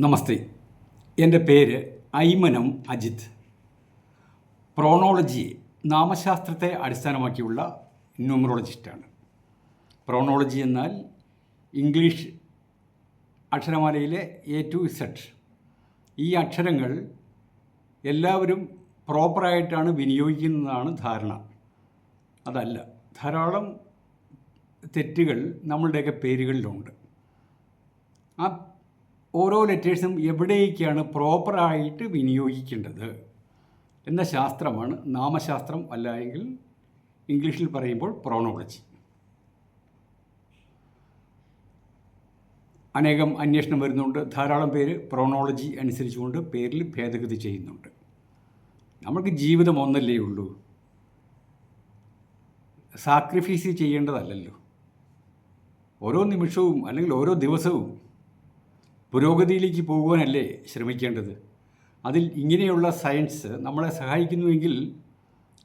നമസ്തേ. എന്റെ പേര് ഐമനം അജിത്. പ്രോണോളജി നാമശാസ്ത്രത്തെ അടിസ്ഥാനമാക്കിയുള്ള ന്യൂമറോളജിസ്റ്റാണ്. പ്രോണോളജി എന്നാൽ ഇംഗ്ലീഷ് അക്ഷരമാലയിലെ എ ടു ഇസഡ്. ഈ അക്ഷരങ്ങൾ എല്ലാവരും പ്രോപ്പറായിട്ടാണ് വിനിയോഗിക്കുന്നതാണ് ധാരണ. അതല്ല ധാരാളം തെറ്റുകൾ നമ്മളുടെയൊക്കെ പേരുകളിലുണ്ട്. ആ ഓരോ ലെറ്റേഴ്സും എവിടേക്കാണ് പ്രോപ്പറായിട്ട് വിനിയോഗിക്കേണ്ടത്? എന്ന ശാസ്ത്രമാണ് നാമശാസ്ത്രം അല്ല എങ്കിൽ ഇംഗ്ലീഷിൽ പറയുമ്പോൾ പ്രോണോളജി അനേകം അന്വേഷണം വരുന്നുണ്ട്. ധാരാളം പേര് പ്രോണോളജി അനുസരിച്ചുകൊണ്ട് പേരിൽ ഭേദഗതി ചെയ്യുന്നുണ്ട്. നമ്മൾക്ക് ജീവിതം ഒന്നല്ലേ ഉള്ളൂ. സാക്രിഫൈസ് ചെയ്യേണ്ടതല്ലല്ലോ. ഓരോ നിമിഷവും അല്ലെങ്കിൽ ഓരോ ദിവസവും പുരോഗതിയിലേക്ക് പോകുവാനല്ലേ ശ്രമിക്കേണ്ടത്? അതിൽ ഇങ്ങനെയുള്ള സയൻസ് നമ്മളെ സഹായിക്കുന്നുവെങ്കിൽ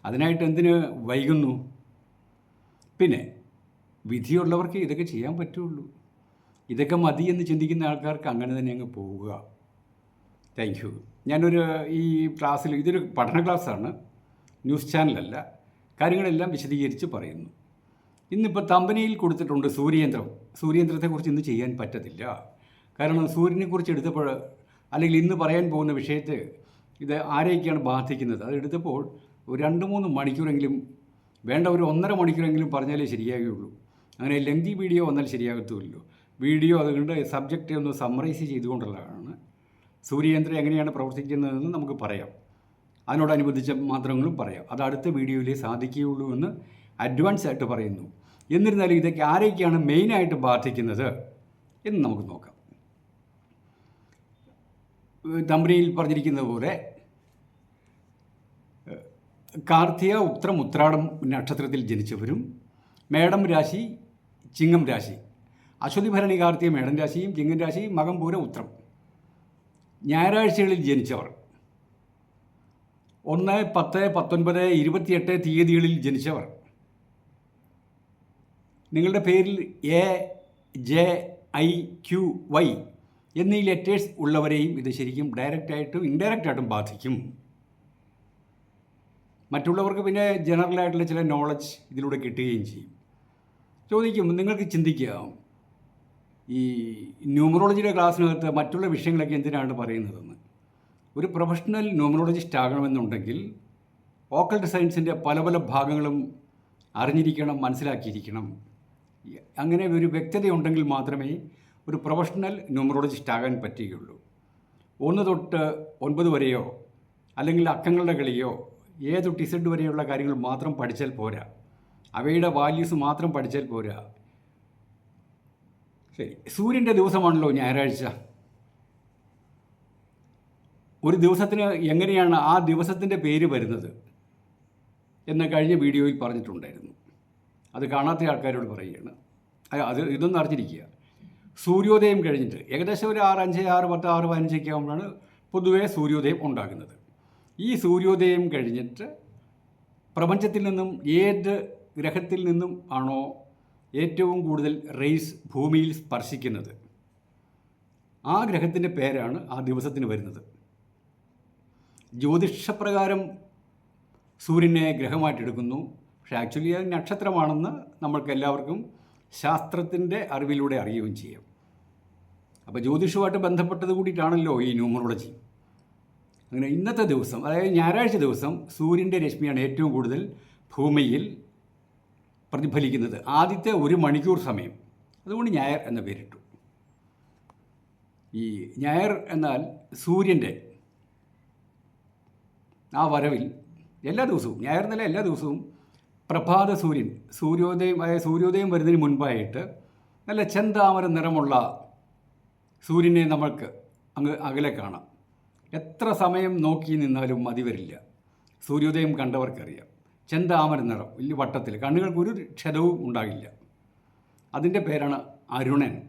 അതിനായിട്ട് എന്തിന് വൈകുന്നു? പിന്നെ വിധിയുള്ളവർക്ക് ഇതൊക്കെ ചെയ്യാൻ പറ്റുള്ളൂ. ഇതൊക്കെ മതി എന്ന് ചിന്തിക്കുന്ന ആൾക്കാർക്ക് അങ്ങനെ തന്നെ അങ്ങ് പോവുക. താങ്ക് യു ഞാനൊരു ഈ ക്ലാസ്സിൽ ഇതൊരു പഠന ക്ലാസ്സാണ്. ന്യൂസ് ചാനലല്ല. കാര്യങ്ങളെല്ലാം വിശദീകരിച്ച് പറയുന്നു. ഇന്നിപ്പോൾ തമ്പനിയിൽ കൊടുത്തിട്ടുണ്ട് സൂര്യേന്ദ്രം. സൂര്യേന്ദ്രത്തെക്കുറിച്ച് ഇന്ന് ചെയ്യാൻ പറ്റത്തില്ല. കാരണം സൂര്യനെക്കുറിച്ച് എടുത്തപ്പോൾ അല്ലെങ്കിൽ ഇന്ന് പറയാൻ പോകുന്ന വിഷയത്തെ ഇത് ആരെയൊക്കെയാണ് ബാധിക്കുന്നത്? അത് എടുത്തപ്പോൾ ഒരു രണ്ട് മൂന്ന് മണിക്കൂറെങ്കിലും വേണ്ട ഒരു ഒന്നര മണിക്കൂറെങ്കിലും പറഞ്ഞാലേ ശരിയാകുകയുള്ളൂ. അങ്ങനെ ലെങ്തി വീഡിയോ വന്നാൽ ശരിയാകത്തുമല്ലോ വീഡിയോ അതുകൊണ്ട് സബ്ജക്റ്റ് ഒന്ന് സമ്മറൈസ് ചെയ്തുകൊണ്ടുള്ളതാണ്. സൂര്യയന്ത്രം എങ്ങനെയാണ് പ്രവർത്തിക്കുന്നതെന്ന് നമുക്ക് പറയാം. അതിനോടനുബന്ധിച്ച മാത്രങ്ങളും പറയാം. അത് അടുത്ത വീഡിയോയിലേ സാധിക്കുകയുള്ളൂ എന്ന് അഡ്വാൻസ് ആയിട്ട് പറയുന്നു. എന്നിരുന്നാലും ഇതൊക്കെ ആരെയൊക്കെയാണ് മെയിനായിട്ട് ബാധിക്കുന്നത് എന്ന് നമുക്ക് നോക്കാം. തമ്പനിയിൽ പറഞ്ഞിരിക്കുന്നത് പോലെ കാർത്തിക ഉത്രം ഉത്രാടം നക്ഷത്രത്തിൽ ജനിച്ചവരും മേടം രാശി ചിങ്ങം രാശി അശ്വതി ഭരണി കാർത്തിക മേടം രാശിയും ചിങ്ങം രാശിയും മകം പൂര ഉത്രം ഞായറാഴ്ചകളിൽ ജനിച്ചവർ ഒന്ന് പത്ത് പത്തൊൻപത് ഇരുപത്തിയെട്ട് തീയതികളിൽ ജനിച്ചവർ. നിങ്ങളുടെ പേരിൽ A J I Q Y എന്നീ ലെറ്റേഴ്സ് ഉള്ളവരെയും ഇത് ശരിക്കും ഡയറക്റ്റായിട്ടും ഇൻഡയറക്റ്റായിട്ടും ബാധിക്കും. മറ്റുള്ളവർക്ക് പിന്നെ ജനറലായിട്ടുള്ള ചില നോളജ് ഇതിലൂടെ കിട്ടുകയും ചെയ്യും. ചോദിക്കും നിങ്ങൾക്ക് ചിന്തിക്കാം ഈ ന്യൂമറോളജിയുടെ ക്ലാസ്സിനകത്ത് മറ്റുള്ള വിഷയങ്ങളൊക്കെ എന്തിനാണ് പറയുന്നതെന്ന്? ഒരു പ്രൊഫഷണൽ ന്യൂമറോളജിസ്റ്റ് ആകണമെന്നുണ്ടെങ്കിൽ ഓക്കൾട്ട് സയൻസിന്റെ പല പല ഭാഗങ്ങളും അറിഞ്ഞിരിക്കണം മനസ്സിലാക്കിയിരിക്കണം. അങ്ങനെ ഒരു വ്യക്തതയുണ്ടെങ്കിൽ മാത്രമേ ഒരു പ്രൊഫഷണൽ ന്യൂമറോളജിസ്റ്റ് ആകാൻ പറ്റുകയുള്ളൂ. ഒന്ന് തൊട്ട് ഒൻപത് വരെയോ അല്ലെങ്കിൽ അക്കങ്ങളുടെ കളിയോ ഏത് തൊട്ട് വരെയുള്ള കാര്യങ്ങൾ മാത്രം പഠിച്ചാൽ പോരാ. അവയുടെ വാല്യൂസ് മാത്രം പഠിച്ചാൽ പോരാ. ശരി സൂര്യന്റെ ദിവസമാണല്ലോ ഞായറാഴ്ച. ഒരു ദിവസത്തിന് എങ്ങനെയാണ് ആ ദിവസത്തിന്റെ പേര് വരുന്നത് എന്ന് കഴിഞ്ഞ വീഡിയോയിൽ പറഞ്ഞിട്ടുണ്ടായിരുന്നു. അത് കാണാത്ത ആൾക്കാരോട് പറയുകയാണ്. അത് ഇതൊന്നും അറിഞ്ഞിരിക്കുക. സൂര്യോദയം കഴിഞ്ഞിട്ട് ഏകദേശം ഒരു ആറ് അഞ്ച് ആറ് പത്ത് ആറ് പതിനഞ്ചൊക്കെ ആകുമ്പോഴാണ് പൊതുവേ സൂര്യോദയം ഉണ്ടാകുന്നത്. ഈ സൂര്യോദയം കഴിഞ്ഞിട്ട് പ്രപഞ്ചത്തിൽ നിന്നും ഏത് ഗ്രഹത്തിൽ നിന്നും ആണോ ഏറ്റവും കൂടുതൽ റേസ് ഭൂമിയിൽ സ്പർശിക്കുന്നത്? ആ ഗ്രഹത്തിന്റെ പേരാണ് ആ ദിവസത്തിന് വരുന്നത്. ജ്യോതിഷപ്രകാരം സൂര്യനെ ഗ്രഹമായിട്ടെടുക്കുന്നു പക്ഷേ ആക്ച്വലി അത് നക്ഷത്രമാണെന്ന് നമ്മൾക്ക് എല്ലാവർക്കും ശാസ്ത്രത്തിന്റെ അറിവിലൂടെ അറിയുകയും ചെയ്യാം. അപ്പോൾ ജ്യോതിഷവുമായിട്ട് ബന്ധപ്പെട്ടത് കൂടിയിട്ടാണല്ലോ ഈ ന്യൂമറോളജി. അങ്ങനെ ഇന്നത്തെ ദിവസം അതായത് ഞായറാഴ്ച ദിവസം സൂര്യന്റെ രശ്മിയാണ് ഏറ്റവും കൂടുതൽ ഭൂമിയിൽ പ്രതിഫലിക്കുന്നത്. ആദ്യത്തെ ഒരു മണിക്കൂർ സമയം. അതുകൊണ്ട് ഞായർ എന്ന പേരിട്ടു. ഈ ഞായർ എന്നാൽ സൂര്യന്റെ ആ വരവിൽ എല്ലാ ദിവസവും ഞായർ എന്നല്ല എല്ലാ ദിവസവും പ്രഭാത സൂര്യൻ സൂര്യോദയം സൂര്യോദയം വരുന്നതിന് മുൻപായിട്ട് നല്ല ചെന്താമര നിറമുള്ള സൂര്യനെ നമ്മൾക്ക് അങ്ങ് അകലെ കാണാം. എത്ര സമയം നോക്കി നിന്നാലും മതി വരില്ല. സൂര്യോദയം കണ്ടവർക്കറിയാം. ചെന്താമര നിറം വലിയ വട്ടത്തിൽ കണ്ണുകൾക്ക് ഒരു ക്ഷതവും ഉണ്ടാകില്ല. അതിന്റെ പേരാണ് അരുണൻ.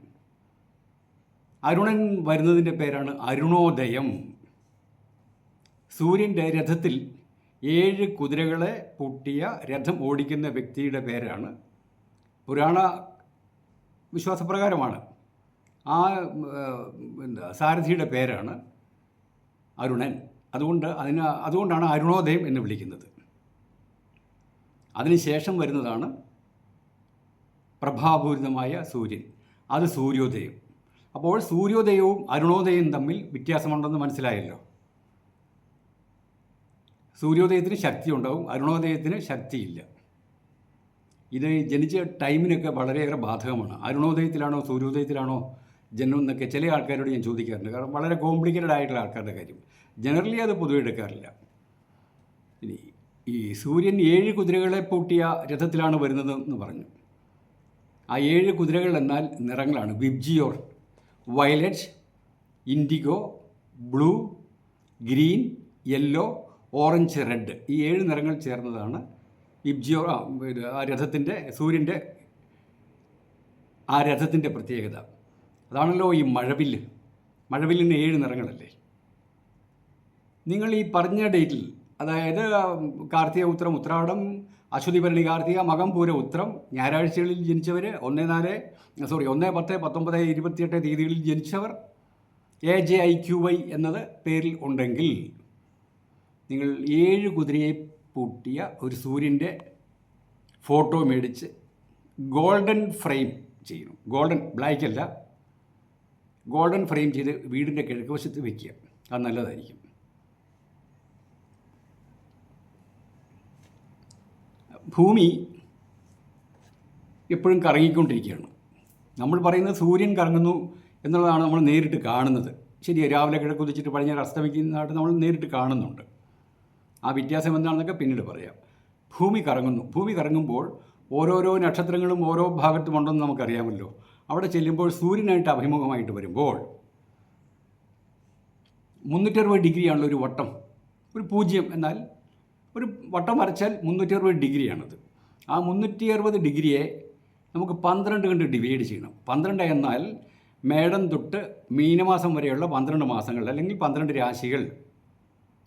അരുണൻ വരുന്നതിന്റെ പേരാണ് അരുണോദയം. സൂര്യന്റെ രഥത്തിൽ ഏഴ് കുതിരകളെ പൂട്ടിയ രഥം ഓടിക്കുന്ന വ്യക്തിയുടെ പേരാണ് പുരാണ വിശ്വാസപ്രകാരമാണ്. ആ എന്താ സാരഥിയുടെ പേരാണ് അരുണൻ. അതുകൊണ്ട് അതിന് അതുകൊണ്ടാണ് അരുണോദയം എന്ന് വിളിക്കുന്നത്. അതിനുശേഷം വരുന്നതാണ് പ്രഭാപൂരിതമായ സൂര്യൻ. അത് സൂര്യോദയം. അപ്പോൾ സൂര്യോദയവും അരുണോദയവും തമ്മിൽ വ്യത്യാസമുണ്ടെന്ന് മനസ്സിലായല്ലോ. സൂര്യോദയത്തിന് ശക്തി ഉണ്ടാവും അരുണോദയത്തിന് ശക്തിയില്ല. ഇത് ജനിച്ച ടൈമിനൊക്കെ വളരെയേറെ ബാധകമാണ്. അരുണോദയത്തിലാണോ സൂര്യോദയത്തിലാണോ ജനനം എന്നൊക്കെ ചില ആൾക്കാരോട് ഞാൻ ചോദിക്കാറുണ്ട്. കാരണം വളരെ കോംപ്ലിക്കേറ്റഡ് ആയിട്ടുള്ള ആൾക്കാരുടെ കാര്യം. ജനറലി അത് പൊതുവെ എടുക്കാറില്ല. ഇനി ഈ സൂര്യൻ ഏഴ് കുതിരകളെ പൂട്ടിയ രഥത്തിലാണ് വരുന്നത് എന്ന് പറഞ്ഞു. ആ ഏഴ് കുതിരകൾ എന്നാൽ നിറങ്ങളാണ്. VIBGYOR violet indigo blue green yellow orange red ഈ ഏഴ് നിറങ്ങൾ ചേർന്നതാണ് ഇബ്ജിയോ ആ, രഥത്തിന്റെ സൂര്യന്റെ ആ രഥത്തിന്റെ പ്രത്യേകത. അതാണല്ലോ ഈ മഴവില്ല്. മഴവില്ലിന് ഏഴ് നിറങ്ങളല്ലേ? നിങ്ങൾ ഈ പറഞ്ഞ ഡേറ്റിൽ അതായത് കാർത്തിക ഉത്രം ഉത്രാടം അശ്വതി ഭരണി കാർത്തിക മകം പൂര ഉത്രം ഞായറാഴ്ചകളിൽ ജനിച്ചവർ ഒന്ന് നാല് സോറി ഒന്ന് പത്ത് പത്തൊമ്പത് ഇരുപത്തിയെട്ട് തീയതികളിൽ ജനിച്ചവർ A J I Q Y എന്നത് പേരിൽ ഉണ്ടെങ്കിൽ നിങ്ങൾ ഏഴ് കുതിരയെ പൂട്ടിയ ഒരു സൂര്യന്റെ ഫോട്ടോ മേടിച്ച് ഗോൾഡൻ ഫ്രെയിം ചെയ്യണം ഗോൾഡൻ ബ്ലാക്ക് അല്ല. ഗോൾഡൻ ഫ്രെയിം ചെയ്ത് വീടിന്റെ കിഴക്ക് വശത്ത് വയ്ക്കുക അത് നല്ലതായിരിക്കും. ഭൂമി എപ്പോഴും കറങ്ങിക്കൊണ്ടിരിക്കുകയാണ്. നമ്മൾ പറയുന്നത് സൂര്യൻ കറങ്ങുന്നു എന്നുള്ളതാണ് നമ്മൾ നേരിട്ട് കാണുന്നത്. ശരി രാവിലെ കിഴക്കുതിച്ചിട്ട് പടിഞ്ഞാറ് അസ്തമിക്കുന്നതായിട്ട് നമ്മൾ നേരിട്ട് കാണുന്നുണ്ട്. ആ വ്യത്യാസം എന്താണെന്നൊക്കെ പിന്നീട് പറയാം. ഭൂമി കറങ്ങുന്നു. ഭൂമി കറങ്ങുമ്പോൾ ഓരോരോ നക്ഷത്രങ്ങളും ഓരോ ഭാഗത്തും ഭാഗത്തുമുണ്ടെന്ന് നമുക്കറിയാമല്ലോ. അവിടെ ചെല്ലുമ്പോൾ സൂര്യനായിട്ട് അഭിമുഖമായിട്ട് വരുമ്പോൾ മുന്നൂറ്ററുപത് ഡിഗ്രിയാണല്ലോ ഒരു വട്ടം. ഒരു പൂജ്യം എന്നാൽ ഒരു വട്ടം വരച്ചാൽ മുന്നൂറ്ററുപത് ഡിഗ്രിയാണത്. ആ മുന്നൂറ്റി അറുപത് ഡിഗ്രിയെ നമുക്ക് പന്ത്രണ്ട് കൊണ്ട് ഡിവൈഡ് ചെയ്യണം. പന്ത്രണ്ട് എന്നാൽ മേടം തൊട്ട് മീനമാസം വരെയുള്ള പന്ത്രണ്ട് മാസങ്ങൾ അല്ലെങ്കിൽ പന്ത്രണ്ട് രാശികൾ.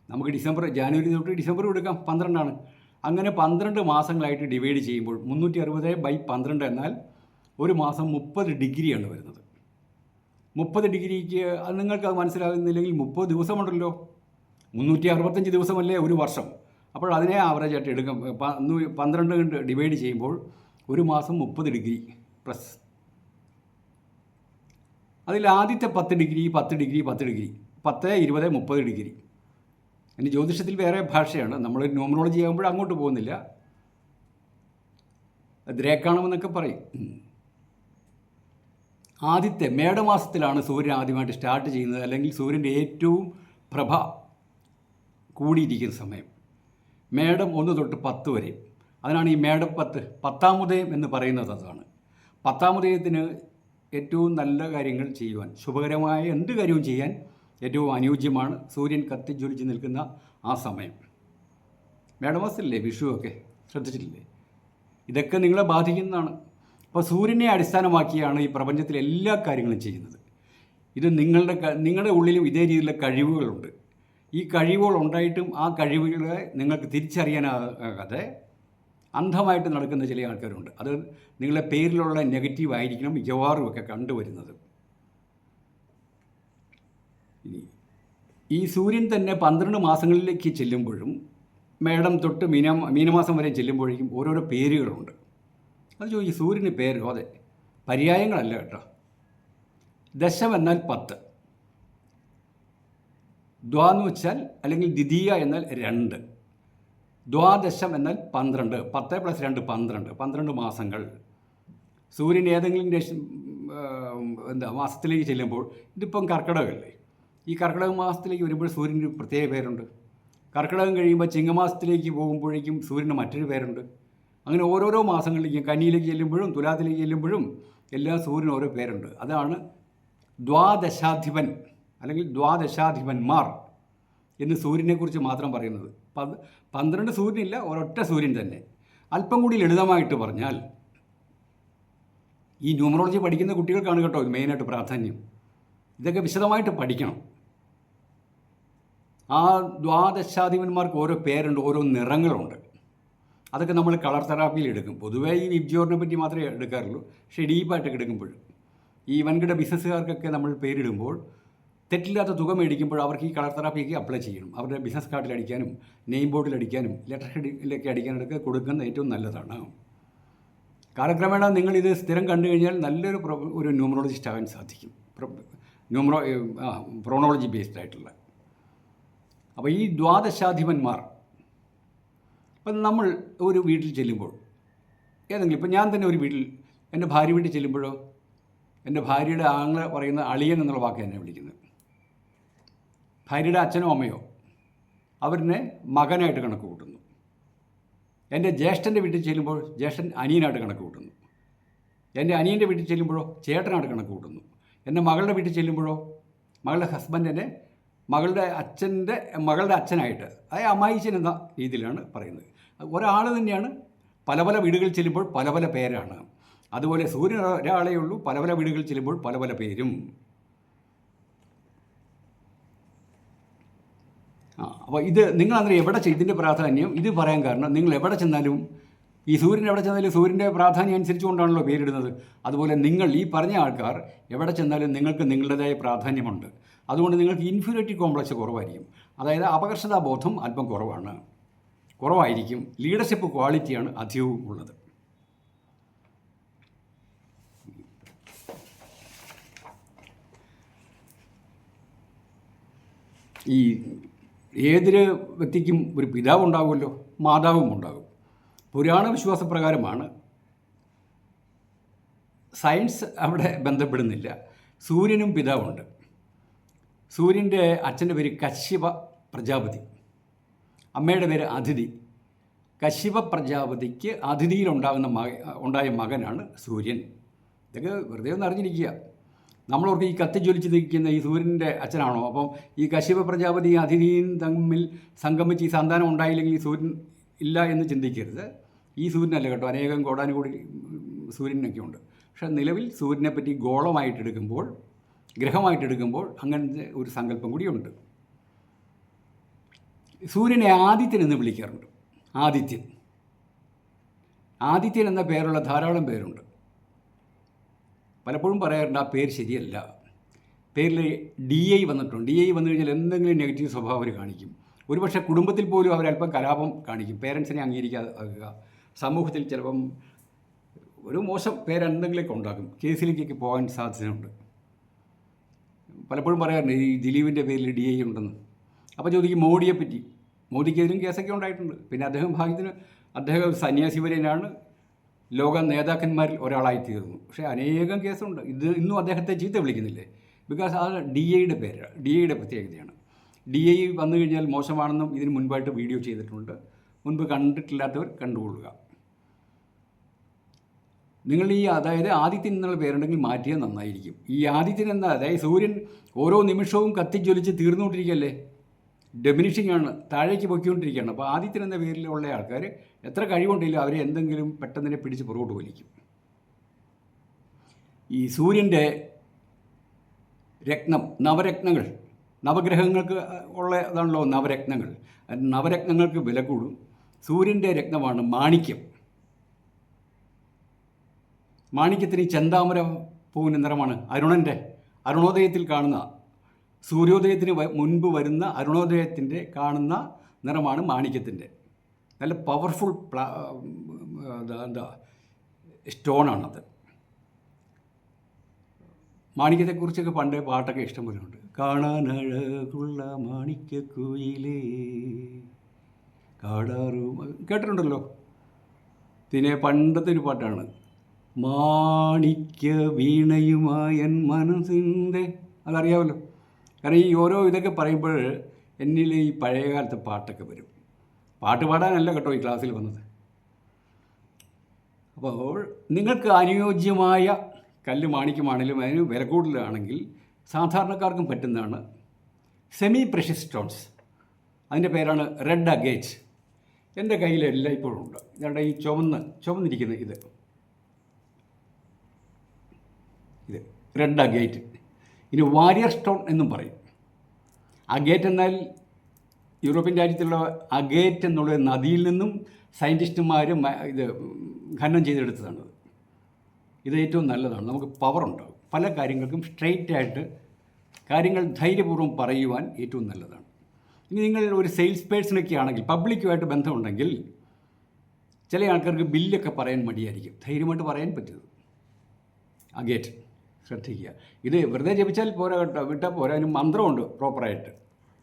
നമുക്ക് ഡിസംബർ ജാനുവരി തൊട്ട് ഡിസംബർ എടുക്കാം പന്ത്രണ്ടാണ്. അങ്ങനെ പന്ത്രണ്ട് മാസങ്ങളായിട്ട് ഡിവൈഡ് ചെയ്യുമ്പോൾ മുന്നൂറ്റി അറുപത് ബൈ പന്ത്രണ്ട് എന്നാൽ ഒരു മാസം മുപ്പത് ഡിഗ്രിയാണ് വരുന്നത്. മുപ്പത് ഡിഗ്രിക്ക് അത് നിങ്ങൾക്ക് അത് മനസ്സിലാകുന്നില്ലെങ്കിൽ മുപ്പത് ദിവസമുണ്ടല്ലോ. മുന്നൂറ്റി അറുപത്തഞ്ച് ദിവസമല്ലേ ഒരു വർഷം. അപ്പോൾ അതിനെ ആവറേജ് ആയിട്ട് എടുക്കും. പന്ത്രണ്ട് കൊണ്ട് ഡിവൈഡ് ചെയ്യുമ്പോൾ ഒരു മാസം മുപ്പത് ഡിഗ്രി പ്ലസ് അതിൽ ആദ്യത്തെ പത്ത് ഡിഗ്രി പത്ത് ഡിഗ്രി പത്ത് ഡിഗ്രി പത്ത് ഇരുപത് മുപ്പത് ഡിഗ്രി. ഇനി ജ്യോതിഷത്തിൽ വേറെ ഭാഷയാണ്. നമ്മൾ ന്യൂമറോളജി ആകുമ്പോൾ അങ്ങോട്ട് പോകുന്നില്ല. ദ്രേക്കാണമെന്നൊക്കെ പറയും. ആദ്യത്തെ മേടമാസത്തിലാണ് സൂര്യൻ ആദ്യമായിട്ട് സ്റ്റാർട്ട് ചെയ്യുന്നത്. അല്ലെങ്കിൽ സൂര്യന്റെ ഏറ്റവും പ്രഭ കൂടിയിരിക്കുന്ന സമയം. മേടം ഒന്ന് തൊട്ട് പത്ത് വരെ. അതിനാണ് ഈ മേടം പത്ത് പത്താമുദയം എന്ന് പറയുന്നത് അതാണ്. പത്താമുദയത്തിന് ഏറ്റവും നല്ല കാര്യങ്ങൾ ചെയ്യുവാൻ ശുഭകരമായ എന്ത് കാര്യവും ചെയ്യാൻ ഏറ്റവും അനുയോജ്യമാണ് സൂര്യൻ കത്തിജ്വലിച്ച് നിൽക്കുന്ന ആ സമയം. മേടമാസത്തിലല്ലേ വിഷുവൊക്കെ? ശ്രദ്ധിച്ചിട്ടില്ലേ? ഇതൊക്കെ നിങ്ങളെ ബാധിക്കുന്നതാണ്. അപ്പോൾ സൂര്യനെ അടിസ്ഥാനമാക്കിയാണ് ഈ പ്രപഞ്ചത്തിലെ എല്ലാ കാര്യങ്ങളും ചെയ്യുന്നത്. ഇത് നിങ്ങളുടെ നിങ്ങളുടെ ഉള്ളിലും ഇതേ രീതിയിലുള്ള കഴിവുകളുണ്ട്. ഈ കഴിവുകൾ ഉണ്ടായിട്ടും ആ കഴിവുകളെ നിങ്ങൾക്ക് തിരിച്ചറിയാനാകാതെ അന്ധമായിട്ട് നടക്കുന്ന ചില ആൾക്കാരുണ്ട്. അത് നിങ്ങളുടെ പേരിലുള്ള നെഗറ്റീവ് ആയിരിക്കണം മിക്കവാറും ഒക്കെ കണ്ടുവരുന്നത് ഇനി ഈ സൂര്യൻ തന്നെ പന്ത്രണ്ട് മാസങ്ങളിലേക്ക് ചെല്ലുമ്പോഴും മേടം തൊട്ട് മീന മീനമാസം വരെ ചെല്ലുമ്പോഴേക്കും ഓരോരോ പേരുകളുണ്ട്. അത് ചോദിച്ചു സൂര്യന് പേരോ? അതെ. പര്യായങ്ങളല്ല കേട്ടോ. ദശം എന്നാൽ പത്ത്. ദ്വാ എന്ന് വെച്ചാൽ അല്ലെങ്കിൽ ദ്വിതീയ എന്നാൽ രണ്ട്. ദ്വാദശം എന്നാൽ പന്ത്രണ്ട്. പത്ത് പ്ലസ് രണ്ട് പന്ത്രണ്ട്. പന്ത്രണ്ട് മാസങ്ങൾ. സൂര്യൻ ഏതെങ്കിലും എന്താ മാസത്തിലേക്ക് ചെല്ലുമ്പോൾ ഇതിപ്പം കർക്കിടകമല്ലേ? ഈ കർക്കിടക മാസത്തിലേക്ക് വരുമ്പോൾ സൂര്യന്റെ പ്രത്യേക പേരുണ്ട്. കർക്കിടകം കഴിയുമ്പോൾ ചിങ്ങമാസത്തിലേക്ക് പോകുമ്പോഴേക്കും സൂര്യന്റെ മറ്റൊരു പേരുണ്ട്. അങ്ങനെ ഓരോരോ മാസങ്ങളിലേക്കും കന്നിയിലേക്ക് ചെല്ലുമ്പോഴും തുലാത്തിലേക്ക് ചെല്ലുമ്പോഴും എല്ലാ സൂര്യനും ഓരോ പേരുണ്ട്. അതാണ് ദ്വാദശാധിപൻ അല്ലെങ്കിൽ ദ്വാദശാധിപന്മാർ എന്ന് സൂര്യനെക്കുറിച്ച് മാത്രം പറയുന്നത്. പന്ത്രണ്ട് സൂര്യനില്ല ഒരൊറ്റ സൂര്യൻ തന്നെ. അല്പം കൂടി ലളിതമായിട്ട് പറഞ്ഞാൽ ഈ ന്യൂമറോളജി പഠിക്കുന്ന കുട്ടികൾക്കാണ് കേട്ടോ മെയിനായിട്ട് പ്രാധാന്യം. ഇതൊക്കെ വിശദമായിട്ട് പഠിക്കണം. ആ ദ്വാദശാധിപന്മാർക്ക് ഓരോ പേരുണ്ട് ഓരോ നിറങ്ങളുണ്ട്. അതൊക്കെ നമ്മൾ കളർ തെറാപ്പിയിൽ എടുക്കും. പൊതുവേ ഈ വിബ്ജോറിനെ പറ്റി മാത്രമേ എടുക്കാറുള്ളൂ. പക്ഷേ ഡീപ്പായിട്ടൊക്കെ എടുക്കുമ്പോൾ. ഈ വൻകിട ബിസിനസ്സുകാർക്കൊക്കെ നമ്മൾ പേരിടുമ്പോൾ തെറ്റില്ലാത്ത തുക മേടിക്കുമ്പോൾ അവർക്ക് ഈ കളർ തെറാപ്പിയൊക്കെ അപ്ലൈ ചെയ്യണം. അവരുടെ ബിസിനസ് കാർഡിൽ അടിക്കാനും നെയിം ബോർഡിൽ അടിക്കാനും ലെറ്റർ ഹെഡിലൊക്കെ അടിക്കാനൊക്കെ കൊടുക്കുന്നത് ഏറ്റവും നല്ലതാണ്. കാലക്രമേണ നിങ്ങളിത് സ്ഥിരം കണ്ടു കഴിഞ്ഞാൽ നല്ലൊരു ഒരു ന്യൂമറോളജിസ്റ്റ് ആകാൻ സാധിക്കും ന്യൂമറോ പ്രോണോളജി ബേസ്ഡ് ആയിട്ടുള്ള. അപ്പോൾ ഈ ദ്വാദശാധിപന്മാർ ഇപ്പം നമ്മൾ ഒരു വീട്ടിൽ ചെല്ലുമ്പോൾ ഏതെങ്കിലും ഇപ്പം ഞാൻ തന്നെ ഒരു വീട്ടിൽ എന്റെ ഭാര്യ വീട്ടിൽ ചെല്ലുമ്പോഴോ എന്റെ ഭാര്യയുടെ ആങ്ങള പറയുന്ന അളിയൻ എന്നുള്ള വാക്ക് എന്നെ വിളിക്കുന്നത്. ഭാര്യയുടെ അച്ഛനോ അമ്മയോ അവരിനെ മകനായിട്ട് കണക്ക് കൂട്ടുന്നു. എന്റെ ജ്യേഷ്ഠന്റെ വീട്ടിൽ ചെല്ലുമ്പോൾ ജ്യേഷ്ഠൻ അനിയനായിട്ട് കണക്ക് കൂട്ടുന്നു. എന്റെ അനിയന്റെ വീട്ടിൽ ചെല്ലുമ്പോഴോ ചേട്ടനായിട്ട് കണക്ക് കൂട്ടുന്നു. എന്റെ മകളുടെ വീട്ടിൽ ചെല്ലുമ്പോഴോ മകളുടെ ഹസ്ബൻഡിനെ മകളുടെ അച്ഛന്റെ മകളുടെ അച്ഛനായിട്ട്. അതായത് അമ്മായിച്ചൻ എന്ന രീതിയിലാണ് പറയുന്നത്. ഒരാൾ തന്നെയാണ് പല പല വീടുകളിൽ ചെല്ലുമ്പോൾ പല പല പേരാണ്. അതുപോലെ സൂര്യൻ ഒരാളേ ഉള്ളൂ പല പല വീടുകളിൽ ചെല്ലുമ്പോൾ പല പല പേരും. ആ അപ്പോൾ ഇത് നിങ്ങൾ അന്നേരം എവിടെ ഇതിന്റെ പ്രാധാന്യം? ഇത് പറയാൻ കാരണം നിങ്ങൾ എവിടെ ചെന്നാലും ഈ സൂര്യൻ എവിടെ ചെന്നാലും സൂര്യന്റെ പ്രാധാന്യം അനുസരിച്ചുകൊണ്ടാണല്ലോ പേരിടുന്നത്. അതുപോലെ നിങ്ങൾ ഈ പറഞ്ഞ ആൾക്കാർ എവിടെ ചെന്നാലും നിങ്ങൾക്ക് നിങ്ങളുടേതായ പ്രാധാന്യമുണ്ട്. അതുകൊണ്ട് നിങ്ങൾക്ക് ഇൻഫീരിയോറിറ്റി കോംപ്ലക്സ് കുറവായിരിക്കും. അതായത് അപകർഷതാബോധം അല്പം കുറവാണ്. കുറവായിരിക്കും. ലീഡർഷിപ്പ് ക്വാളിറ്റിയാണ് അധികവും ഉള്ളത്. ഈ ഏതൊരു വ്യക്തിക്കും ഒരു പിതാവ് ഉണ്ടാവുമല്ലോ? മാതാവും ഉണ്ടാകും. പുരാണ വിശ്വാസപ്രകാരമാണ്. സയൻസ് അവിടെ ബന്ധപ്പെടുന്നില്ല. സൂര്യനും പിതാവുണ്ട്. സൂര്യന്റെ അച്ഛന്റെ പേര് കശ്യപ പ്രജാപതി. അമ്മയുടെ പേര് അതിഥി. കശ്യപ പ്രജാപതിക്ക് അതിഥിയിലുണ്ടാകുന്ന മക ഉണ്ടായ മകനാണ് സൂര്യൻ. ഇതൊക്കെ വെറുതെ ഒന്ന് അറിഞ്ഞിരിക്കുക. നമ്മളോർക്ക് ഈ കത്തി ജ്വലിച്ച് നിൽക്കുന്ന ഈ സൂര്യന്റെ അച്ഛനാണോ? അപ്പം ഈ കശ്യപ പ്രജാപതി അതിഥിയും തമ്മിൽ സംഗമിച്ച് ഈ സന്താനം ഉണ്ടായില്ലെങ്കിൽ ഈ സൂര്യൻ ഇല്ല എന്ന് ചിന്തിക്കരുത്. ഈ സൂര്യനല്ല കേട്ടോ. അനേകം കോടാനുകൂടി സൂര്യനൊക്കെ ഉണ്ട് പക്ഷേ നിലവിൽ സൂര്യനെ പറ്റി ഗോളമായിട്ടെടുക്കുമ്പോൾ ഗ്രഹമായിട്ടെടുക്കുമ്പോൾ അങ്ങനത്തെ ഒരു സങ്കല്പം കൂടിയുണ്ട്. സൂര്യനെ ആദിത്യൻ എന്ന് വിളിക്കാറുണ്ട്. ആദിത്യൻ. ആദിത്യൻ എന്ന പേരുള്ള ധാരാളം പേരുണ്ട്. പലപ്പോഴും പറയാറുണ്ട് ആ പേര് ശരിയല്ല. പേരിൽ ഡി ഐ വന്നിട്ടുണ്ട്. ഡി ഐ വന്നു കഴിഞ്ഞാൽ എന്തെങ്കിലും നെഗറ്റീവ് സ്വഭാവം അവർ കാണിക്കും. ഒരുപക്ഷെ കുടുംബത്തിൽ പോലും അവരല്പം കലാപം കാണിക്കും. പേരൻസിനെ അംഗീകരിക്കാതെ ആകുക സമൂഹത്തിൽ ചിലപ്പം ഒരു മോശം പേരെന്തെങ്കിലുമൊക്കെ ഉണ്ടാക്കും. കേസിലേക്കൊക്കെ പോകാൻ സാധ്യതയുണ്ട്. പലപ്പോഴും പറയാറുണ്ട് ഈ ദിലീപിന്റെ പേരിൽ ഡി ഐ ഉണ്ടെന്ന്. അപ്പോൾ ചോദിക്കും മോഡിയെ പറ്റി. മോദിക്കെതിരും കേസൊക്കെ ഉണ്ടായിട്ടുണ്ട്. പിന്നെ അദ്ദേഹം ഭാഗ്യത്തിന് അദ്ദേഹം സന്യാസി വര്യനാണ് ലോക നേതാക്കന്മാരിൽ ഒരാളായി തീർന്നു പക്ഷേ അനേകം കേസുണ്ട്. ഇത് ഇന്നും അദ്ദേഹത്തെ ചീത്ത വിളിക്കുന്നില്ലേ? ബിക്കോസ് അത് ഡി ഐയുടെ പേര് ഡി ഐയുടെ പ്രത്യേകതയാണ്. ഡി ഐ വന്നു കഴിഞ്ഞാൽ മോശമാണെന്നും ഇതിന് മുൻപായിട്ട് വീഡിയോ ചെയ്തിട്ടുണ്ട്. മുൻപ് കണ്ടിട്ടില്ലാത്തവർ കണ്ടുകൊള്ളുക. നിങ്ങൾ ഈ അതായത് ആദിത്യൻ എന്നുള്ള പേരുണ്ടെങ്കിൽ മാറ്റിയാൽ നന്നായിരിക്കും. ഈ ആദിത്യൻ എന്താ? അതായത് സൂര്യൻ ഓരോ നിമിഷവും കത്തിജ്വലിച്ച് തീർന്നുകൊണ്ടിരിക്കുകയല്ലേ? ഡെമിനിഷിംഗ് ആണ്. താഴേക്ക് പൊയ്ക്കൊണ്ടിരിക്കുകയാണ്. അപ്പോൾ ആദിത്യൻ എന്ന പേരിലുള്ള ആൾക്കാർ എത്ര കഴിവുണ്ടെങ്കിലും അവരെ എന്തെങ്കിലും പെട്ടെന്ന് പിടിച്ച് പുറകോട്ട് വലിക്കും. ഈ സൂര്യന്റെ രത്നം നവരത്നങ്ങൾ നവഗ്രഹങ്ങൾക്ക് ഉള്ളതാണല്ലോ നവരത്നങ്ങൾ. നവരത്നങ്ങൾക്ക് വില കൂടും. സൂര്യന്റെ രത്നമാണ് മാണിക്യം. മാണിക്യത്തിന് ചെന്താമര പൂവിന്റെ നിറമാണ് അരുണന്റെ. അരുണോദയത്തിൽ കാണുന്ന സൂര്യോദയത്തിന് മുൻപ് വരുന്ന അരുണോദയത്തിന്റെ കാണുന്ന നിറമാണ് മാണിക്യത്തിന്റെ. നല്ല പവർഫുൾ പ്ലാ എന്താ സ്റ്റോണാണത്. മാണിക്യത്തെക്കുറിച്ചൊക്കെ പണ്ട് പാട്ടൊക്കെ ഇഷ്ടംപോലെ ഉണ്ട് കാണാനഴകുള്ള മാണിക്യക്കുയിലേ കാടാറു കേട്ടിട്ടുണ്ടല്ലോ? പിന്നെ പണ്ടത്തെ ഒരു പാട്ടാണ്. മാണിക്യ വീണയുമായൻ മനസ്സിന്റെ അതറിയാമല്ലോ. കാരണം ഈ ഓരോ ഇതൊക്കെ പറയുമ്പോൾ എന്നിൽ ഈ പഴയകാലത്തെ പാട്ടൊക്കെ വരും. പാട്ട് പാടാനല്ല കേട്ടോ ഈ ക്ലാസ്സിൽ വന്നത്. അപ്പോൾ നിങ്ങൾക്ക് അനുയോജ്യമായ കല്ല് മാണിക്യമാണെങ്കിലും അതിന് വില കൂടുതലാണെങ്കിൽ സാധാരണക്കാർക്കും പറ്റുന്നതാണ് സെമി പ്രഷ്യസ് സ്റ്റോൺസ് അതിന്റെ പേരാണ് റെഡ് അഗേജ്. എന്റെ കയ്യിൽ എല്ലാം ഇപ്പോഴും ഉണ്ട്. ഞങ്ങളുടെ ഈ ചുവന്ന് ചുവന്നിരിക്കുന്ന ഇത്. ഇത് ഗേറ്റ് ഇനി വാരിയർ സ്റ്റോൺ എന്നും പറയും. ആ ഗേറ്റ് എന്നാൽ യൂറോപ്യൻ രാജ്യത്തുള്ള ഗേറ്റ് എന്നുള്ള നദിയിൽ നിന്നും സയന്റിസ്റ്റുമാർ ഇത് ഖനനം ചെയ്തെടുത്തതാണ്. ഇത് ഏറ്റവും നല്ലതാണ്. നമുക്ക് പവർ ഉണ്ടാകും. പല കാര്യങ്ങൾക്കും സ്ട്രെയിറ്റ് ആയിട്ട് കാര്യങ്ങൾ ധൈര്യപൂർവം പറയുവാൻ ഏറ്റവും നല്ലതാണ്. ഇനി നിങ്ങൾ ഒരു സെയിൽസ് പേഴ്സണൊക്കെ ആണെങ്കിൽ പബ്ലിക്കുമായിട്ട് ബന്ധമുണ്ടെങ്കിൽ ചില ആൾക്കാർക്ക് ബില്ലൊക്കെ പറയാൻ മടിയായിരിക്കും. ധൈര്യമായിട്ട് പറയാൻ പറ്റുന്നത് ആ ഗേറ്റ് ശ്രദ്ധിക്കുക. ഇത് വെറുതെ ജപിച്ചാൽ പോരാ കേട്ടോ. വിട്ടാൽ പോരാ. അതിന് മന്ത്രമുണ്ട് പ്രോപ്പറായിട്ട്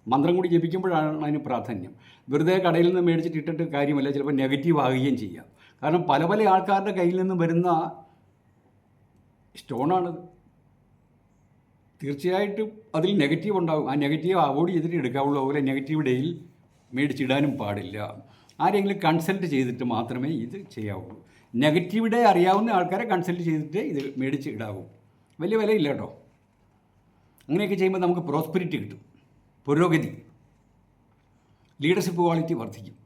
മന്ത്രം കൂടി ജപിക്കുമ്പോഴാണ് അതിന് പ്രാധാന്യം. വെറുതെ കടയിൽ നിന്ന് മേടിച്ചിട്ട് ഇട്ടിട്ട് കാര്യമല്ല. ചിലപ്പോൾ നെഗറ്റീവ് ആകുകയും ചെയ്യാം. കാരണം പല പല ആൾക്കാരുടെ കയ്യിൽ നിന്ന് വരുന്ന സ്റ്റോണാണത് തീർച്ചയായിട്ടും അതിൽ നെഗറ്റീവ് ഉണ്ടാകും. ആ നെഗറ്റീവ് അവോയ്ഡ് ചെയ്തിട്ട് എടുക്കാവുള്ളൂ അതുപോലെ നെഗറ്റീവ് ഡേയിൽ മേടിച്ചിടാനും പാടില്ല. ആരെങ്കിലും കൺസൾട്ട് ചെയ്തിട്ട് മാത്രമേ ഇത് ചെയ്യാവുള്ളൂ നെഗറ്റീവ് ഡേ അറിയാവുന്ന ആൾക്കാരെ കൺസൾട്ട് ചെയ്തിട്ട് ഇത് മേടിച്ച് ഇടാവൂ. വലിയ വിലയില്ല കേട്ടോ. അങ്ങനെയൊക്കെ ചെയ്യുമ്പോൾ നമുക്ക് പ്രോസ്പെരിറ്റി കിട്ടും. പുരോഗതി. ലീഡർഷിപ്പ് ക്വാളിറ്റി വർദ്ധിക്കും.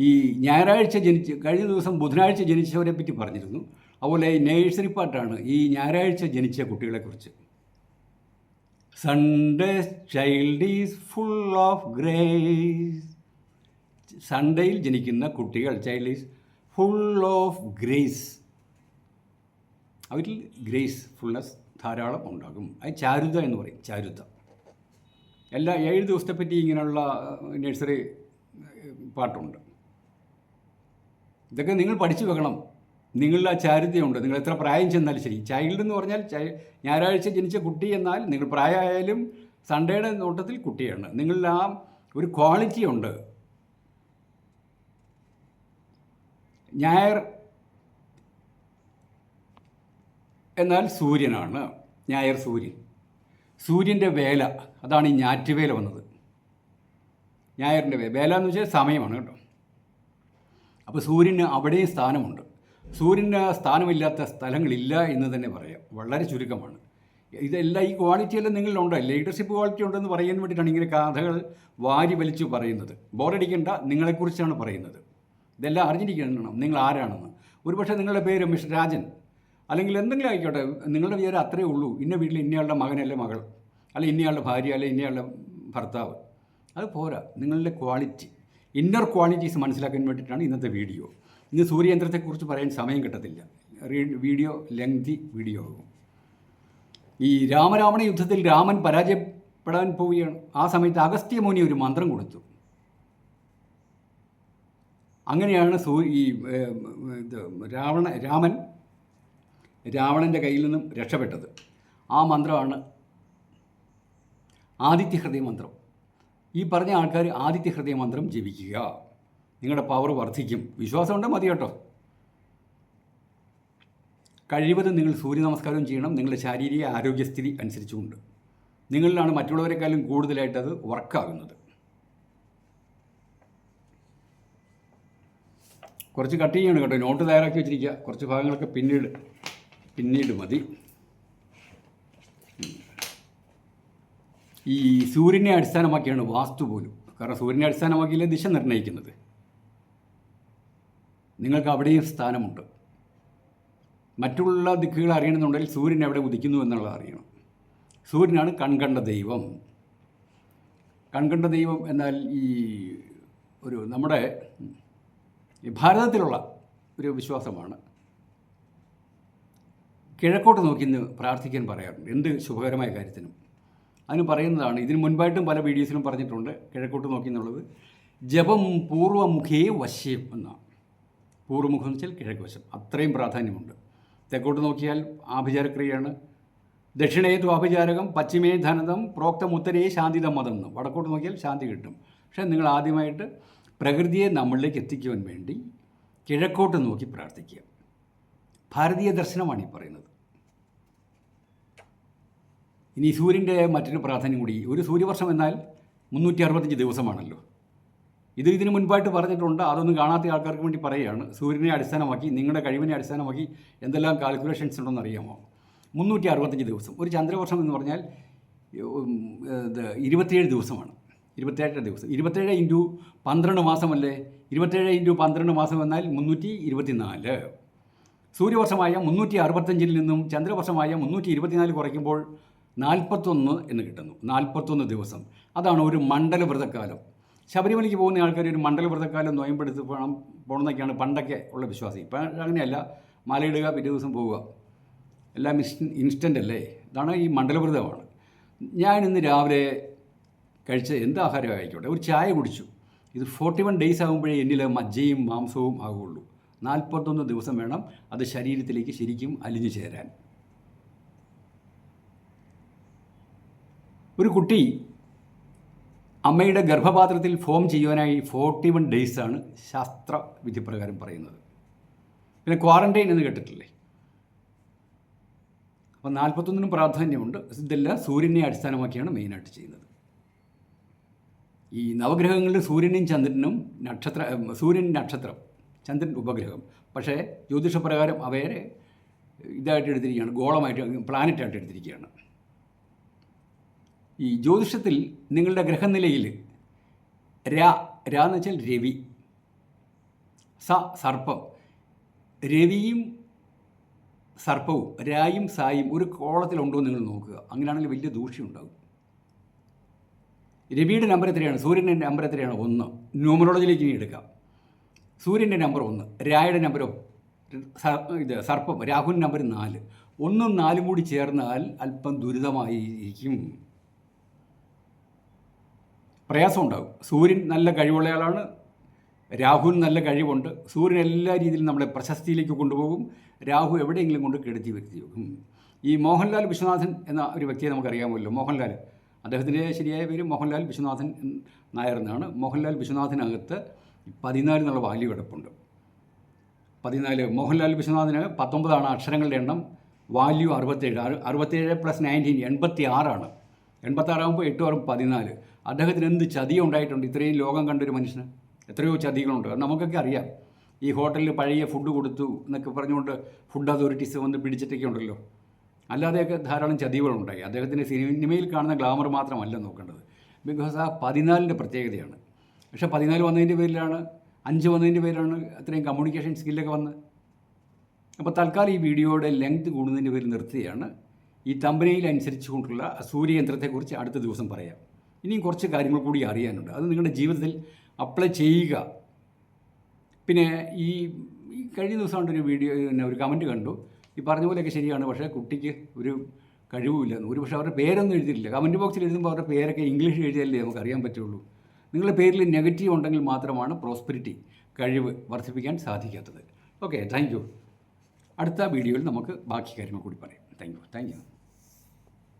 ഈ ഞായറാഴ്ച ജനിച്ച് കഴിഞ്ഞ ദിവസം ബുധനാഴ്ച ജനിച്ചവരെ പറ്റി പറഞ്ഞിരുന്നു. അതുപോലെ നേഴ്സറി പാട്ടാണ് ഈ ഞായറാഴ്ച ജനിച്ച കുട്ടികളെക്കുറിച്ച് Sunday child is full of grace സൺഡേയിൽ ജനിക്കുന്ന കുട്ടികൾ child is full of grace അവരിൽ ഗ്രേസ് ഫുൾനെസ് ധാരാളം ഉണ്ടാകും. അത് ചാരുത എന്ന് പറയും. ചാരുത. എല്ലാ ഏഴ് ദിവസത്തെ പറ്റി ഇങ്ങനെയുള്ള നഴ്സറി പാട്ടുണ്ട്. ഇതൊക്കെ നിങ്ങൾ പഠിച്ചു വെക്കണം. നിങ്ങളുടെ ആ ചാരുതയുണ്ട്. നിങ്ങൾ എത്ര പ്രായം ചെന്നാലും ശരി. ചൈൽഡ് എന്ന് പറഞ്ഞാൽ ഞായറാഴ്ച ജനിച്ച കുട്ടി എന്നാൽ നിങ്ങൾ പ്രായമായാലും സൺഡേയുടെ നോട്ടത്തിൽ കുട്ടിയാണ്. നിങ്ങളുടെ ആ ഒരു ക്വാളിറ്റി ഉണ്ട്. ഞായർ എന്നാൽ സൂര്യനാണ്. ഞായർ സൂര്യൻ. സൂര്യന്റെ വേല അതാണ് ഈ ഞാറ്റുവേല വന്നത്. ഞായറിന്റെ വേല വേല എന്ന് വെച്ചാൽ സമയമാണ് കേട്ടോ. അപ്പോൾ സൂര്യന് അവിടെയും സ്ഥാനമുണ്ട്. സൂര്യന് സ്ഥാനമില്ലാത്ത സ്ഥലങ്ങളില്ല എന്ന് തന്നെ പറയാം. വളരെ ചുരുക്കമാണ്. ഇതെല്ലാം ഈ ക്വാളിറ്റി ക്വാളിറ്റിയെല്ലാം നിങ്ങളിലുണ്ട്? ലീഡർഷിപ്പ് ക്വാളിറ്റി ഉണ്ടെന്ന് പറയാൻ വേണ്ടിയിട്ടാണ് ഇങ്ങനെ കഥകൾ വാരി വലിച്ചു പറയുന്നത്. ബോറടിക്കേണ്ട നിങ്ങളെക്കുറിച്ചാണ് പറയുന്നത്. ഇതെല്ലാം അറിഞ്ഞിരിക്കണം. നിങ്ങൾ ആരാണെന്ന്. ഒരുപക്ഷെ നിങ്ങളുടെ പേര് മിസ്റ്റർ രാജൻ. അല്ലെങ്കിൽ എന്തെങ്കിലും ആയിക്കോട്ടെ നിങ്ങളുടെ വിചാരം അത്രയേ ഉള്ളൂ. ഇന്ന വീട്ടിൽ ഇന്നയാളുടെ മകനല്ലേ മകൾ. അല്ല ഇന്നയാളുടെ ഭാര്യ അല്ലെ ഇന്നയാളുടെ ഭർത്താവ്. അത് പോരാ. നിങ്ങളുടെ ക്വാളിറ്റി. ഇന്നർ ക്വാളിറ്റീസ് മനസ്സിലാക്കാൻ വേണ്ടിയിട്ടാണ് ഇന്നത്തെ വീഡിയോ. ഇന്ന് സൂര്യയന്ത്രത്തെക്കുറിച്ച് പറയാൻ സമയം കിട്ടത്തില്ല. Video lengthy video. ആകും ഈ രാമരാവണ യുദ്ധത്തിൽ രാമൻ പരാജയപ്പെടാൻ പോവുകയാണ്. ആ സമയത്ത് അഗസ്ത്യമുനി ഒരു മന്ത്രം കൊടുത്തു. അങ്ങനെയാണ് സൂ ഈ ഇത് രാവണ രാമൻ രാവണന്റെ കയ്യിൽ നിന്നും രക്ഷപ്പെട്ടത്. ആ മന്ത്രമാണ് ആദിത്യ ഹൃദയ മന്ത്രം. ഈ പറഞ്ഞ ആൾക്കാർ ആദിത്യ ഹൃദയ മന്ത്രം ജപിക്കുക. നിങ്ങളുടെ പവർ വർദ്ധിക്കും. വിശ്വാസം ഉണ്ടെങ്കിൽ മതി കേട്ടോ. കഴിവതും നിങ്ങൾ സൂര്യ നമസ്കാരം ചെയ്യണം. നിങ്ങളുടെ ശാരീരിക ആരോഗ്യസ്ഥിതി അനുസരിച്ചുകൊണ്ട്. നിങ്ങളിലാണ് മറ്റുള്ളവരെക്കാളും കൂടുതലായിട്ട് അത് വർക്കാകുന്നത് കുറച്ച് കട്ട് ചെയ്യണം കേട്ടോ. നോട്ട് തയ്യാറാക്കി വെച്ചിരിക്കുക. കുറച്ച് ഭാഗങ്ങളൊക്കെ പിന്നീട് പിന്നീട് മതി. ഈ സൂര്യനെ അടിസ്ഥാനമാക്കിയാണ് വാസ്തു പോലും. കാരണം സൂര്യനെ അടിസ്ഥാനമാക്കിയല്ലേ ദിശ നിർണയിക്കുന്നത്. നിങ്ങൾക്ക് അവിടെയും സ്ഥാനമുണ്ട്. മറ്റുള്ള ദിക്കുകൾ അറിയണമെന്നുണ്ടെങ്കിൽ സൂര്യൻ എവിടെ ഉദിക്കുന്നു എന്നുള്ളത് അറിയണം. സൂര്യനാണ് കൺകണ്ട ദൈവം. കൺകണ്ട ദൈവം എന്നാൽ ഈ ഒരു നമ്മുടെ ഈ ഭാരതത്തിലുള്ള ഒരു വിശ്വാസമാണ്. കിഴക്കോട്ട് നോക്കി ഇന്ന് പ്രാർത്ഥിക്കാൻ പറയാറുണ്ട്. എന്ത് ശുഭകരമായ കാര്യത്തിനും. അതിന് പറയുന്നതാണ് ഇതിന് മുൻപായിട്ടും പല വീഡിയോസിലും പറഞ്ഞിട്ടുണ്ട് കിഴക്കോട്ട് നോക്കി എന്നുള്ളത് ജപം പൂർവമുഖേ വശ്യം എന്നാണ് പൂർവമുഖം എന്ന് വെച്ചാൽ കിഴക്ക് വശം. അത്രയും പ്രാധാന്യമുണ്ട്. തെക്കോട്ട് നോക്കിയാൽ ആഭിചാരക്രിയയാണ്. ദക്ഷിണേ ദ്വാഭിചാരകം പശ്ചിമേ ധനതം പ്രോക്തം ഉത്തരേ ശാന്തിതം മതം എന്ന്. വടക്കോട്ട് നോക്കിയാൽ ശാന്തി കിട്ടും. പക്ഷേ നിങ്ങൾ ആദ്യമായിട്ട് പ്രകൃതിയെ നമ്മളിലേക്ക് എത്തിക്കുവാൻ വേണ്ടി കിഴക്കോട്ട് നോക്കി പ്രാർത്ഥിക്കുക. ഭാരതീയ ദർശനമാണ് ഈ പറയുന്നത്. ഇനി സൂര്യന്റെ മറ്റൊരു പ്രാധാന്യം കൂടി ഒരു സൂര്യവർഷം എന്നാൽ മുന്നൂറ്റി അറുപത്തഞ്ച് ദിവസമാണല്ലോ. ഇത് ഇതിന് മുൻപായിട്ട് പറഞ്ഞിട്ടുണ്ട്. അതൊന്നും കാണാത്ത ആൾക്കാർക്ക് വേണ്ടി പറയുകയാണ്. സൂര്യനെ അടിസ്ഥാനമാക്കി നിങ്ങളുടെ കഴിവിനെ അടിസ്ഥാനമാക്കി എന്തെല്ലാം കാൽക്കുലേഷൻസ് ഉണ്ടെന്ന് അറിയാമോ? മുന്നൂറ്റി അറുപത്തഞ്ച് ദിവസം. ഒരു ചന്ദ്രവർഷം എന്ന് പറഞ്ഞാൽ ഇരുപത്തിയേഴ് ദിവസമാണ്. ഇരുപത്തേഴ് ദിവസം. ഇരുപത്തേഴ് ഇന്റു പന്ത്രണ്ട് മാസമല്ലേ? ഇരുപത്തേഴ് ഇന്റു പന്ത്രണ്ട് മാസം എന്നാൽ മുന്നൂറ്റി ഇരുപത്തിനാല്. സൂര്യവർഷമായ മുന്നൂറ്റി അറുപത്തഞ്ചിൽ നിന്നും ചന്ദ്രവർഷമായ മുന്നൂറ്റി ഇരുപത്തിനാല് കുറയ്ക്കുമ്പോൾ നാൽപ്പത്തൊന്ന് എന്ന് കിട്ടുന്നു. നാൽപ്പത്തൊന്ന് ദിവസം. അതാണ് ഒരു മണ്ഡല വ്രതക്കാലം. ശബരിമലയ്ക്ക് പോകുന്ന ആൾക്കാർ ഒരു മണ്ഡലവ്രതക്കാലം നോയമ്പെടുത്ത് പോകണം പോകണമെന്നൊക്കെയാണ് പണ്ടൊക്കെ ഉള്ള വിശ്വാസം. ഇപ്പം അങ്ങനെയല്ല. മലയിടുക പിറ്റേ ദിവസം പോവുക. എല്ലാം ഇൻസ്റ്റൻ ഇൻസ്റ്റന്റ് അല്ലേ? ഇതാണ് ഈ മണ്ഡലവ്രതമാണ്. ഞാൻ ഇന്ന് രാവിലെ കഴിച്ച എന്ത് ആഹാരം ആയിക്കോട്ടെ? ഒരു ചായ കുടിച്ചു. ഇത് ഫോർട്ടി വൺ ഡേയ്സ് ആകുമ്പോഴേ എന്നിൽ മജ്ജയും മാംസവും ആകുള്ളൂ നാൽപ്പത്തൊന്ന് ദിവസം വേണം അത് ശരീരത്തിലേക്ക് ശരിക്കും അലിഞ്ഞു ചേരാൻ. ഒരു കുട്ടി അമ്മയുടെ ഗർഭപാത്രത്തിൽ ഫോം ചെയ്യുവാനായി ഫോർട്ടി വൺ ഡേയ്സാണ് ശാസ്ത്ര വിധിപ്രകാരം പറയുന്നത്. പിന്നെ ക്വാറന്റൈൻ എന്ന് കേട്ടിട്ടില്ലേ? അപ്പോൾ നാൽപ്പത്തൊന്നിനും പ്രാധാന്യമുണ്ട്. ഇതെല്ലാം സൂര്യനെ അടിസ്ഥാനമാക്കിയാണ് മെയിനായിട്ട് ചെയ്യുന്നത്. ഈ നവഗ്രഹങ്ങളിൽ സൂര്യനും ചന്ദ്രനും നക്ഷത്ര സൂര്യൻ നക്ഷത്രം ചന്ദ്രൻ ഉപഗ്രഹം. പക്ഷേ ജ്യോതിഷപ്രകാരം അവയെ ഇതായിട്ട് എടുത്തിരിക്കുകയാണ് ഗോളമായിട്ട് പ്ലാനറ്റായിട്ട് എടുത്തിരിക്കുകയാണ്. ഈ ജ്യോതിഷത്തിൽ നിങ്ങളുടെ ഗ്രഹനിലയിൽ രാ രാ എന്ന് വെച്ചാൽ രവി സ സർപ്പം. രവിയും സർപ്പവും രായും സായും ഒരു കോളത്തിലുണ്ടോ എന്ന് നിങ്ങൾ നോക്കുക. അങ്ങനെയാണെങ്കിൽ വലിയ ദൂഷ്യം ഉണ്ടാകും. രവിയുടെ നമ്പർ എത്രയാണ്? സൂര്യന്റെ നമ്പർ എത്രയാണ്? ഒന്ന്. ന്യൂമറോളജിയിലേക്ക് ഇനി എടുക്കാം. സൂര്യന്റെ നമ്പർ ഒന്ന് രായുടെ നമ്പരോ സ- ഇത് സർപ്പം രാഹുവിന്റെ നമ്പർ നാല്. ഒന്നും നാലും കൂടി ചേർന്നാൽ അല്പം ദുരിതമായിരിക്കും പ്രയാസം ഉണ്ടാകും. സൂര്യൻ നല്ല കഴിവുള്ളയാളാണ്. രാഹുൽ നല്ല കഴിവുണ്ട്. സൂര്യൻ എല്ലാ രീതിയിലും നമ്മളെ പ്രശസ്തിയിലേക്ക് കൊണ്ടുപോകും. രാഹു എവിടെയെങ്കിലും കൊണ്ട് കെടുത്തി വരുത്തി വെക്കും. ഈ മോഹൻലാൽ വിശ്വനാഥൻ എന്ന ഒരു വ്യക്തിയെ നമുക്കറിയാമല്ലോ. മോഹൻലാൽ അദ്ദേഹത്തിന്റെ ശരിയായ പേര് മോഹൻലാൽ വിശ്വനാഥൻ നായർ എന്നാണ് മോഹൻലാൽ വിശ്വനാഥിനകത്ത് പതിനാല് എന്നുള്ള വാല്യൂ കിടപ്പുണ്ട്. പതിനാല് മോഹൻലാൽ വിശ്വനാഥിന് പത്തൊമ്പതാണ് അക്ഷരങ്ങളുടെ എണ്ണം വാല്യൂ അറുപത്തേഴ്. അറു- അറുപത്തേഴ് പ്ലസ് നയന്റീൻ എൺപത്തി ആറാണ് എൺപത്താറാകുമ്പോൾ എട്ട് ആറും പതിനാല്. അദ്ദേഹത്തിന് എന്ത് ചതി ഉണ്ടായിട്ടുണ്ട്? ഇത്രയും ലോകം കണ്ടൊരു മനുഷ്യന്? എത്രയോ ചതികളുണ്ട്. നമുക്കൊക്കെ അറിയാം. ഈ ഹോട്ടലിൽ പഴയ ഫുഡ് കൊടുത്തു എന്നൊക്കെ പറഞ്ഞുകൊണ്ട് ഫുഡ് അതോറിറ്റീസ് വന്ന് പിടിച്ചിട്ടൊക്കെ ഉണ്ടല്ലോ. അല്ലാതെയൊക്കെ ധാരാളം ചതിവുകളുണ്ടായി അദ്ദേഹത്തിന്റെ സിനിമയിൽ കാണുന്ന ഗ്ലാമർ മാത്രമല്ല നോക്കേണ്ടത്. ബിക്കോസ് ആ പതിനാലിന്റെ പ്രത്യേകതയാണ്. പക്ഷേ പതിനാല് വന്നതിന്റെ പേരിലാണ് അഞ്ച് വന്നതിന്റെ പേരിലാണ് അത്രയും കമ്മ്യൂണിക്കേഷൻ സ്കില്ലൊക്കെ വന്ന് അപ്പോൾ തൽക്കാലം ഈ വീഡിയോയുടെ ലെങ്ത് കൂടുന്നതിന്റെ പേരിൽ നിർത്തുകയാണ്. ഈ തമ്പനയിൽ അനുസരിച്ചു കൊണ്ടുള്ള സൂര്യയന്ത്രത്തെക്കുറിച്ച് അടുത്ത ദിവസം പറയാം. ഇനിയും കുറച്ച് കാര്യങ്ങൾ കൂടി അറിയാനുണ്ട്. അത് നിങ്ങളുടെ ജീവിതത്തിൽ അപ്ലൈ ചെയ്യുക. പിന്നെ ഈ കഴിഞ്ഞ ദിവസം ഒരു വീഡിയോ ഒരു കമന്റ് കണ്ടു. ഈ പറഞ്ഞ പോലെയൊക്കെ ശരിയാണ്. പക്ഷേ കുട്ടിക്ക് ഒരു കഴിവുമില്ല. ഒരു പക്ഷേ അവരുടെ പേരൊന്നും എഴുതിയിട്ടില്ല. കമന്റ് ബോക്സിൽ എഴുതുമ്പോൾ അവരുടെ പേരൊക്കെ ഇംഗ്ലീഷ് എഴുതിയാലേ നമുക്ക് അറിയാൻ പറ്റുള്ളൂ. നിങ്ങളുടെ പേരിൽ നെഗറ്റീവ് ഉണ്ടെങ്കിൽ മാത്രമാണ് പ്രോസ്പെരിറ്റി കഴിവ് വർദ്ധിപ്പിക്കാൻ സാധിക്കാത്തത്. ഓക്കെ താങ്ക് യു അടുത്ത വീഡിയോയിൽ നമുക്ക് ബാക്കി കാര്യങ്ങൾ കൂടി പറയാം. Thank you thank you